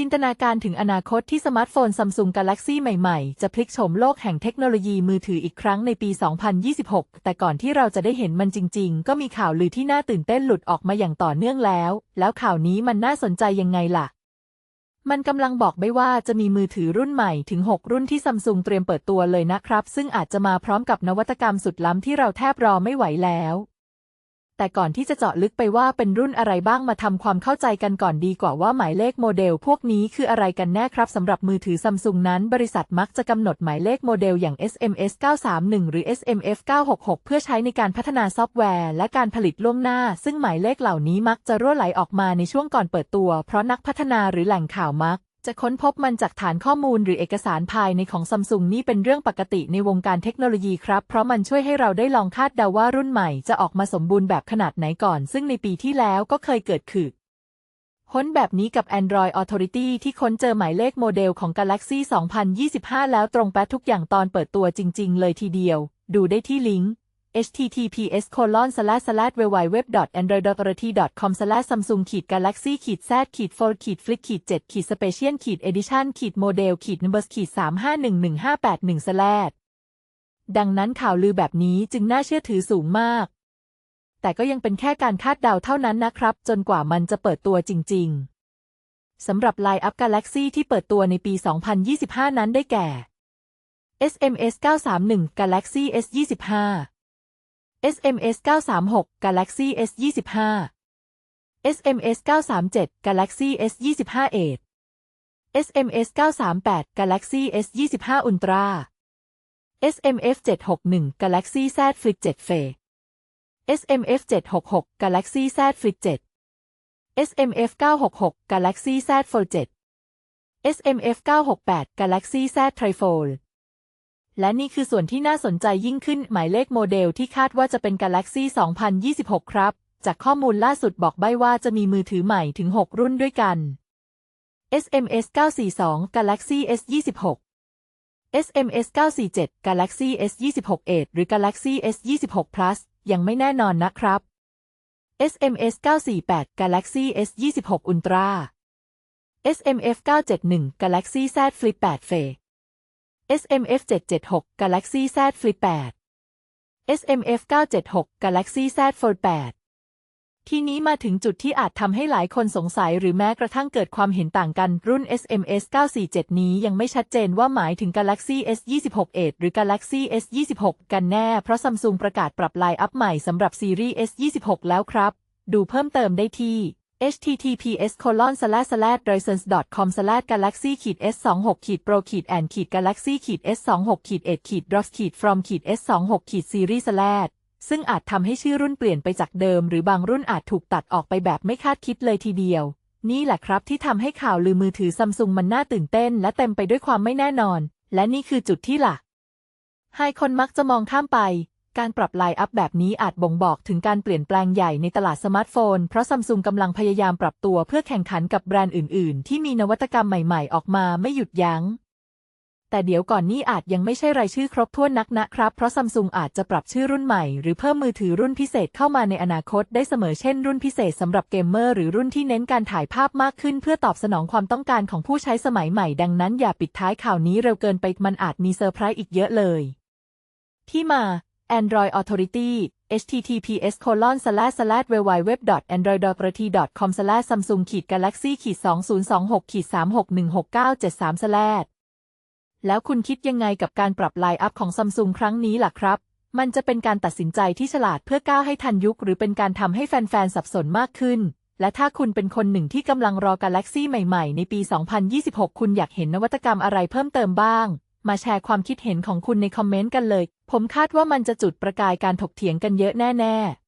จินตนาการถึงอนาคตที่สมาร์ทโฟน Samsung Galaxy ใหม่ๆ จะพลิกโฉมโลกแห่งเทคโนโลยีมือถืออีกครั้งในปี 2026 แต่ก่อนที่เราจะได้เห็นมันจริง ๆ ก็มีข่าวลือที่น่าตื่นเต้นหลุดออกมาอย่างต่อเนื่องแล้ว แล้วข่าวนี้มันน่าสนใจยังไงล่ะ มันกำลังบอกไม่ว่าจะมีมือถือรุ่นใหม่ถึง 6 รุ่นที่ซัมซุงเตรียมเปิดตัวเลยนะครับ ซึ่งอาจจะมาพร้อมกับนวัตกรรมสุดล้ำที่เราแทบรอไม่ไหวแล้ว แต่ก่อนที่จะเจาะลึกไปว่าเป็นรุ่นอะไรบ้างมาทำความเข้าใจกันก่อนดีกว่าว่าหมายเลขโมเดล พวกนี้คืออะไรกันแน่ครับสำหรับมือถือซัมซุงนั้น บริษัทมักจะกำหนดหมายเลขโมเดลอย่าง SMS 931 หรือ SMF 966 เพื่อใช้ในการพัฒนาซอฟต์แวร์ และการผลิตล่วงหน้า ซึ่งหมายเลขเหล่านี้มักจะรั่วไหลออกมาในช่วงก่อนเปิดตัว เพราะนักพัฒนาหรือแหล่งข่าวมัก จะค้นพบมันจากฐานข้อมูลหรือเอกสารภายในของซัมซุงนี่เป็นเรื่องปกติในวงการเทคโนโลยีครับ เพราะมันช่วยให้เราได้ลองคาดเดาว่ารุ่นใหม่จะออกมาสมบูรณ์แบบขนาดไหนก่อน ซึ่งในปีที่แล้วก็เคยเกิดขึ้นค้นแบบนี้กับ Android Authority ที่ค้นเจอหมายเลขโมเดลของ Galaxy 2025 แล้วตรงแป๊ะทุกอย่างตอนเปิดตัวจริง ๆ เลยทีเดียว ดูได้ที่ลิงก์ https colon slash slash w w w a n d r o i d o r t y c o m slash samsung ขีด galaxy ขีด z ขีด fold ขีด flip ขีด 7 ขีด special ขีด edition ขีด model ขีด numbers ขีด 3511581 slash ดังนั้นข่าวลือแบบนี้จึงน่าเชื่อถือสูงมาก แต่ก็ยังเป็นแค่การคาดเดาเท่านั้นนะครับ จนกว่ามันจะเปิดตัวจริง ๆ สำหรับไลน์อัพ Galaxy ที่เปิดตัวในปี 2025 นั้นได้แก่ SMS 931 Galaxy S25 SMS 936 Galaxy S 25 SMS 937 Galaxy S 25 Edge SMS 938 Galaxy S 25 Ultra SMF 761 Galaxy Z Flip 7 f a SMF 766 Galaxy Z Flip 7 SMF 966 Galaxy Z Fold 7 SMF 968 Galaxy Z Trifold และนี่คือส่วนที่น่าสนใจยิ่งขึ้นหมายเลขโมเดลที่คาดว่าจะเป็น Galaxy 2026 ครับ จากข้อมูลล่าสุดบอกใบ้ว่าจะมีมือถือใหม่ถึง 6 รุ่นด้วยกัน SMS 942 Galaxy S 26 SMS 947 Galaxy S 26 Edge หรือ Galaxy S 26 Plus ยังไม่แน่นอนนะครับ SMS 948 Galaxy S 26 Ultra SMF 971 Galaxy Z Flip 8 f a SMF 776 Galaxy Z Flip 8 SMF 976 Galaxy Z Fold 8 ทีนี้มาถึงจุดที่อาจทำให้หลายคนสงสัยหรือแม้กระทั่งเกิดความเห็นต่างกันรุ่น SMS 947 นี้ยังไม่ชัดเจนว่าหมายถึง Galaxy S 26 Edge หรือ Galaxy S 26กันแน่ เพราะซัมซุงประกาศปรับไลน์อัพใหม่สำหรับซีรีส์ S 26แล้วครับ ดูเพิ่มเติมได้ที่ https colon slash slash com slash galaxy ขีด s 2 6ขีด pro ขีด and ขีด galaxy ขีด s 2 6ขีด8ขีด drops ขีด from ขีด s 2 6ขีด series slash ซึ่งอาจทำให้ชื่อรุ่นเปลี่ยนไปจากเดิม หรือบางรุ่นอาจถูกตัดออกไปแบบไม่คาดคิดเลยทีเดียว นี่แหละครับที่ทำให้ข่าวลือมือถือซัมซุงมันน่าตื่นเต้น และเต็มไปด้วยความไม่แน่นอน และนี่คือจุดที่หลักให้คนมักจะมองข้ามไป การปรับไลน์อัพแบบนี้อาจบ่งบอกถึงการเปลี่ยนแปลงใหญ่ในตลาดสมาร์ทโฟน เพราะซัมซุงกำลังพยายามปรับตัวเพื่อแข่งขันกับแบรนด์อื่น ๆ ที่มีนวัตกรรมใหม่ ๆ ออกมาไม่หยุดยัง้ง แต่เดี๋ยวก่อนนี้อาจยังไม่ใช่รายชื่อครบถ้วนนักนะครับ เพราะซัมซุงอาจจะปรับชื่อรุ่นใหม่ หรือเพิ่มมือถือรุ่นพิเศษเข้ามาในอนาคตได้เสมอเช่นรุ่นพิเศษสำหรับเกมเมอร์หรือรุ่นที่เน้นการถ่ายภาพมากขึ้น เพื่อตอบสนองความต้องการของผู้ใช้สมัยใหม่ดังนั้นอย่าปิดท้ายข่าวนี้เร็วเกินไปมันอาจมีเซอร์ไพรส์อีกเยอะเลยที่มา Android Authority https colon slash slash www.android.authority com slash samsung ขีด galaxy ขีด2026ขีด3616973แล้วคุณคิดยังไงกับการปรับไลน์อัพของซัมซุงครั้งนี้ล่ะครับ มันจะเป็นการตัดสินใจที่ฉลาดเพื่อก้าวให้ทันยุค หรือเป็นการทำให้แฟนๆ สับสนมากขึ้น และถ้าคุณเป็นคนหนึ่งที่กำลังรอ Galaxy ใหม่ๆ ในปี 2026 คุณอยากเห็นนวัตกรรมอะไรเพิ่มเติมบ้าง มาแชร์ความคิดเห็นของคุณในคอมเมนต์กันเลย ผมคาดว่ามันจะจุดประกายการถกเถียงกันเยอะแน่ ๆ